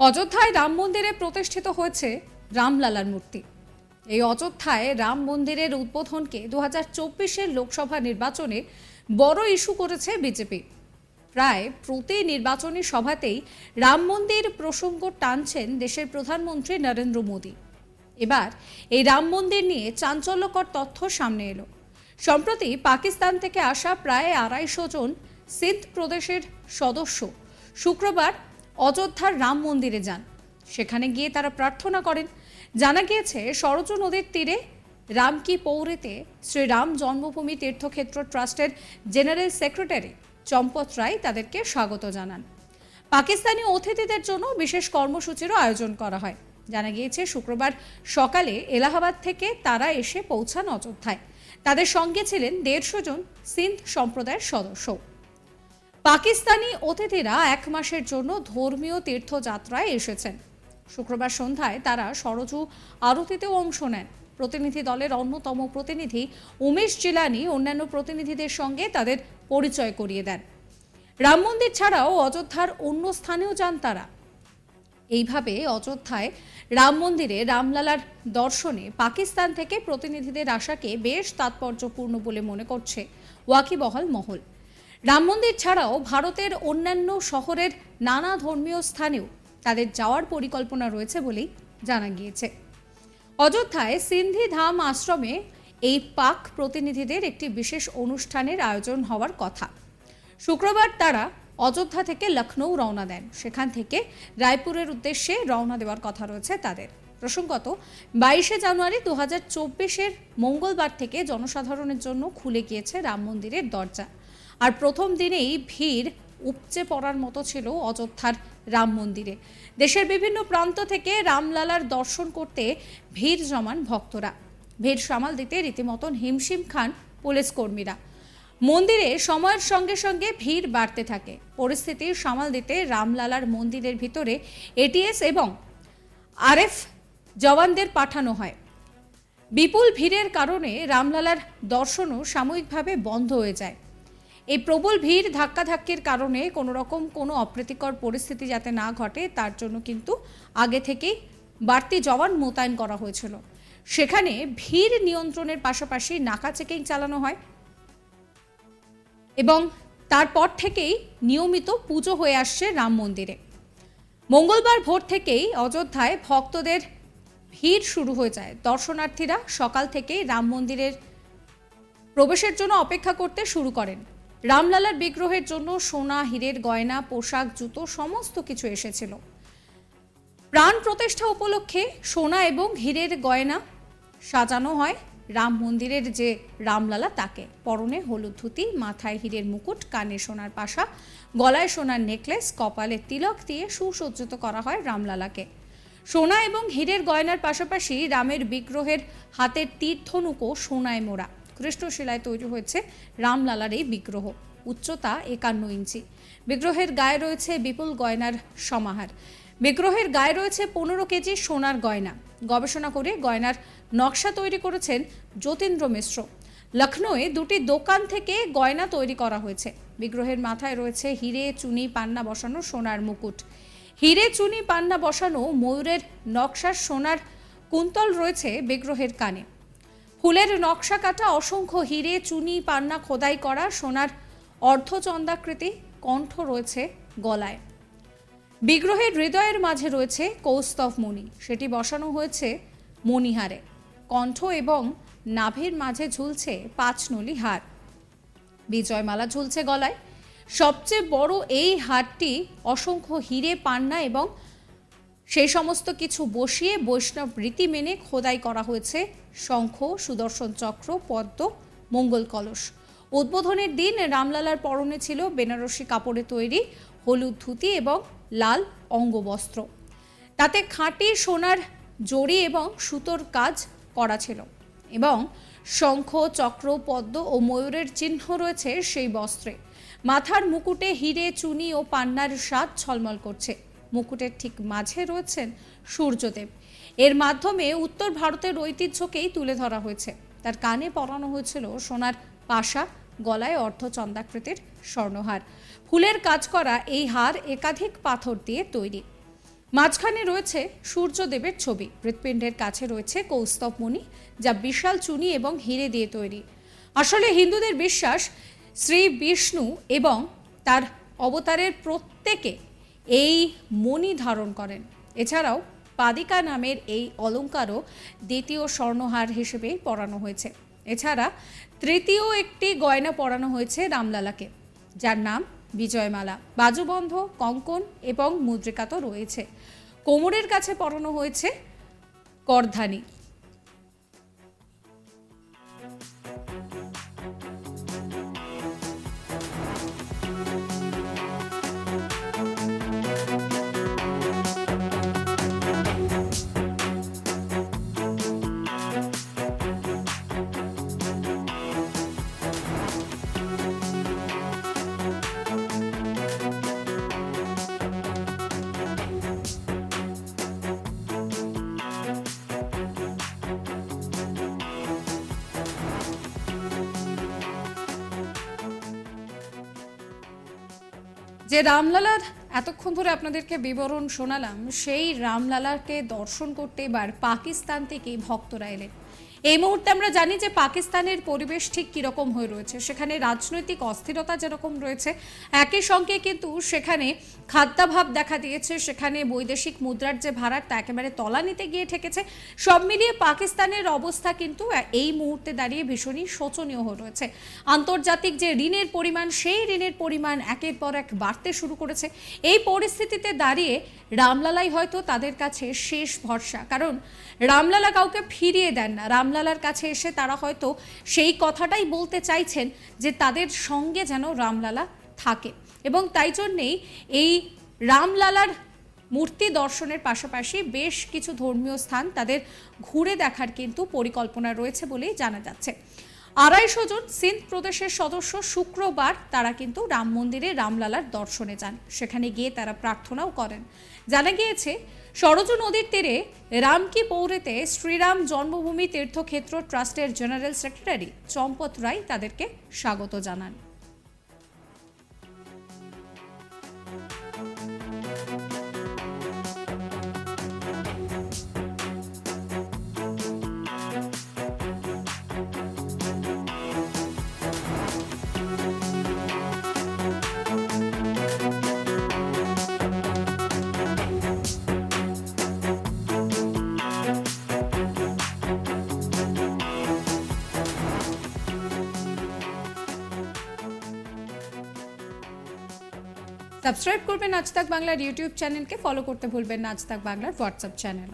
অযোধ্যায় রাম মন্দিরে প্রতিষ্ঠিত হয়েছে রামলালার মূর্তি। এই অযোধ্যায় রাম মন্দিরের উদ্বোধনকে দু হাজার চব্বিশের লোকসভা নির্বাচনে বড় ইস্যু করেছে বিজেপি। প্রায় প্রতি নির্বাচনী সভাতেই রাম মন্দির প্রসঙ্গ টানছেন দেশের প্রধানমন্ত্রী নরেন্দ্র মোদী। এবার এই রাম মন্দির নিয়ে চাঞ্চল্যকর তথ্য সামনে এলো। সম্প্রতি পাকিস্তান থেকে আসা প্রায় আড়াইশো জন সিন্ধ প্রদেশের সদস্য শুক্রবার অযোধ্যার রাম মন্দিরে যান। সেখানে গিয়ে তারা প্রার্থনা করেন। জানা গিয়েছে সরজ নদীর তীরে রামকি পৌরেতে শ্রীরাম জন্মভূমি তীর্থক্ষেত্র ট্রাস্টের জেনারেল সেক্রেটারি চম্পত রায় তাদেরকে স্বাগত জানান। পাকিস্তানি অতিথিদের জন্য বিশেষ কর্মসূচিরও আয়োজন করা হয়। জানা গিয়েছে, শুক্রবার সকালে এলাহাবাদ থেকে তারা এসে পৌঁছান অযোধ্যায়। তাদের সঙ্গে ছিলেন দেড়শো জন সিন্ধ সম্প্রদায়ের সদস্য পাকিস্তানি অতিথিরা এক মাসের জন্য ধর্মীয় তীর্থযাত্রায় এসেছেন। শুক্রবার সন্ধ্যায় তারা সরজু আরতিতেও অংশ নেন। প্রতিনিধি দলের অন্যতম প্রতিনিধি উমেশ জিলানি অন্যান্য প্রতিনিধিদের সঙ্গে তাদের পরিচয় করিয়ে দেন। রাম মন্দির ছাড়াও অযোধ্যার অন্য স্থানেও যান তারা। এইভাবে অযোধ্যায় রাম মন্দিরে রামলালার দর্শনে পাকিস্তান থেকে প্রতিনিধিদের আসাকে বেশ তাৎপর্যপূর্ণ বলে মনে করছে ওয়াকিবহল মহল। রাম মন্দির ছাড়াও ভারতের অন্যান্য শহরের নানা ধর্মীয় স্থানেও তাদের যাওয়ার পরিকল্পনা রয়েছে বলেই জানা গিয়েছে। অযোধ্যায় সিন্ধি ধাম আশ্রমে এই পাক প্রতিনিধিদের একটি বিশেষ অনুষ্ঠানের আয়োজন হওয়ার কথা। শুক্রবার তারা অযোধ্যা থেকে লখনৌ রওনা দেন। সেখান থেকে রায়পুরের উদ্দেশ্যে রওনা দেওয়ার কথা রয়েছে তাদের। প্রসঙ্গত, বাইশে জানুয়ারি দু হাজার মঙ্গলবার থেকে জনসাধারণের জন্য খুলে গিয়েছে রাম মন্দিরের দরজা। আর প্রথম দিনেই ভিড় উপচে পড়ার মতো ছিল অযোধ্যার রাম মন্দিরে। দেশের বিভিন্ন প্রান্ত থেকে রামলালার দর্শন করতে ভিড় জমান ভক্তরা। ভিড় সামাল দিতে রীতিমতন হিমশিম খান পুলিশ কর্মীরা। মন্দিরে সময়ের সঙ্গে সঙ্গে ভিড় বাড়তে থাকে। পরিস্থিতি সামাল দিতে রামলালার মন্দিরের ভিতরে এটিএস এবং আরএফ জওয়ানদের পাঠানো হয়। বিপুল ভিড়ের কারণে রামলালার দর্শনও সাময়িকভাবে বন্ধ হয়ে যায়। এই প্রবল ভিড়, ধাক্কাধাক্কির কারণে কোনো রকম কোনো অপ্রীতিকর পরিস্থিতি যাতে না ঘটে, তার জন্য কিন্তু আগে থেকেই বাড়তি জওয়ান মোতায়েন করা হয়েছিল। সেখানে ভিড় নিয়ন্ত্রণের পাশাপাশি নাকা চেকিং চালানো হয় এবং তারপর থেকেই নিয়মিত পুজো হয়ে আসছে রাম মন্দিরে। মঙ্গলবার ভোর থেকেই অযোধ্যায় ভক্তদের ভিড় শুরু হয়ে যায়। দর্শনার্থীরা সকাল থেকেই রাম মন্দিরের প্রবেশের জন্য অপেক্ষা করতে শুরু করেন। রামলালার বিগ্রহের জন্য সোনা, হীরের গয়না, পোশাক, জুতো, সমস্ত কিছু এসেছিল। প্রাণ প্রতিষ্ঠা উপলক্ষে সোনা এবং হীরের গয়না সাজানো হয় রাম মন্দিরের যে রামলালা তাকে। পরনে হলুদ ধুতি, মাথায় হীরের মুকুট, কানে সোনার পাশা, গলায় সোনার নেকলেস, কপালে তিলক দিয়ে সুসজ্জিত করা হয় রামলালাকে। সোনা এবং হীরের গয়নার পাশাপাশি রামের বিগ্রহের হাতের তীর্থনুকো সোনায় মোড়া। কৃষ্ণশিলায় তৈরি হয়েছে রামলালার এই বিগ্রহ, উচ্চতা একান্ন ইঞ্চি। বিগ্রহের গায়ে রয়েছে বিপুল গয়নার সমাহার। বিগ্রহের গায়ে রয়েছে পনেরো কেজি সোনার গয়না। গবেষণা করে গয়নার নকশা তৈরি করেছেন যতীন্দ্র মিশ্র। লখনৌয়ে দুটি দোকান থেকে গয়না তৈরি করা হয়েছে। বিগ্রহের মাথায় রয়েছে হিরে, চুনি, পান্না বসানো সোনার মুকুট। হিরে, চুনি, পান্না বসানো ময়ূরের নকশার সোনার কুন্তল রয়েছে বিগ্রহের কানে। ফুলের নকশা কাটা অসংখ্য হিরে, চুনি, পান্না খোদাই করা সোনার অর্ধচন্দাকৃতি কণ্ঠ রয়েছে গলায়। বিগ্রহের হৃদয়ের মাঝে রয়েছে কৌস্তভ মণি সেটি বসানো হয়েছে মণিহারে। কণ্ঠ এবং নাভের মাঝে ঝুলছে পাঁচনলি হার। বিজয়মালা ঝুলছে গলায়। সবচেয়ে বড় এই হারটি অসংখ্য হিরে, পান্না এবং সেই সমস্ত কিছু বসিয়ে বৈষ্ণব রীতি মেনে খোদাই করা হয়েছে শঙ্খ, সুদর্শন চক্র, পদ্ম, মঙ্গল কলস। উদ্বোধনের দিন রামলালার পরনে ছিল বেনারসি কাপড়ে তৈরি হলুদ ধুতি এবং লাল অঙ্গবস্ত্র। তাতে খাঁটি সোনার জড়ি এবং সুতোর কাজ করা ছিল এবং শঙ্খ, চক্র, পদ্ম ও ময়ূরের চিহ্ন রয়েছে সেই বস্ত্রে। মাথার মুকুটে হিরে, চুনি ও পান্নার স্বাদ ছলমল করছে। মুকুটের ঠিক মাঝে রয়েছেন সূর্যদেব। এর মাধ্যমে উত্তর ভারতের ঐতিহ্যকেই তুলে ধরা হয়েছে। তার কানে পরানো হয়েছিল সোনার পাশা, গলায় অর্ধচন্দাকৃতির স্বর্ণহার। ফুলের কাজ করা এই হার একাধিক পাথর দিয়ে তৈরি। মাঝখানে রয়েছে সূর্যদেবের ছবি। হৃৎপিণ্ডের কাছে রয়েছে কৌস্তব মণি যা বিশাল চুনি এবং হিরে দিয়ে তৈরি। আসলে হিন্দুদের বিশ্বাস, শ্রী বিষ্ণু এবং তার অবতারের প্রত্যেকে এই মণি ধারণ করেন। এছাড়াও পাদিকা নামের এই অলঙ্কারও দ্বিতীয় স্বর্ণহার হিসেবে পরানো হয়েছে। এছাড়া তৃতীয় একটি গয়না পরানো হয়েছে রামলালাকে, যার নাম বিজয়মালা। বাজুবন্ধ, কঙ্কন এবং মুদ্রিকা তো রয়েছে। কোমরের কাছে পরানো হয়েছে করধানী। যে রামলালার এতক্ষণ ধরে আপনাদেরকে বিবরণ শোনালাম, সেই রামলালাকে দর্শন করতে এবার পাকিস্তান থেকে ভক্তরা এলেন। এই মুহূর্তে আমরা জানি যে পাকিস্তানের পরিবেশ ঠিক কীরকম হয়ে রয়েছে। সেখানে রাজনৈতিক অস্থিরতা যেরকম রয়েছে, একই সঙ্গে কিন্তু সেখানে খাদ্যাভাব দেখা দিয়েছে। সেখানে বৈদেশিক মুদ্রার যে ভাড়ার তা একেবারে তলানিতে গিয়ে ঠেকেছে। সব মিলিয়ে পাকিস্তানের অবস্থা কিন্তু এই মুহূর্তে দাঁড়িয়ে ভীষণই শোচনীয় হয়ে রয়েছে। আন্তর্জাতিক যে ঋণের পরিমাণ, সেই ঋণের পরিমাণ একের পর এক বাড়তে শুরু করেছে। এই পরিস্থিতিতে দাঁড়িয়ে রামলালাই হয়তো তাদের কাছে শেষ ভরসা। কারণ রামলালা কাউকে ফিরিয়ে দেন না। রামলালার কাছে এসে তারা হয়তো সেই কথাটাই বলতে চাইছেন যে তাদের সঙ্গে যেন রামলালা থাকে। এবং তাই জন্যেই এই রামলালার মূর্তি দর্শনের পাশাপাশি বেশ কিছু ধর্মীয় স্থান তাদের ঘুরে দেখার কিন্তু পরিকল্পনা রয়েছে বলেই জানা যাচ্ছে। আড়াইশো জন সিন্ধ প্রদেশের সদস্য শুক্রবার তারা কিন্তু রাম মন্দিরে রামলালার দর্শনে যান। সেখানে গিয়ে তারা প্রার্থনাও করেন। জানা গিয়েছে, সরোজ নদীর তীরে রামকি পৌরেতে শ্রীরাম জন্মভূমি তীর্থক্ষেত্র ট্রাস্টের জেনারেল সেক্রেটারি চম্পত রায় তাদেরকে স্বাগত জানান। সাবস্ক্রাইব করবেন আজ তাক বাংলার ইউটিউব চ্যানেলকে। ফলো করতে ভুলবেন না আজ তাক বাংলার হোয়াটসঅ্যাপ চ্যানেল।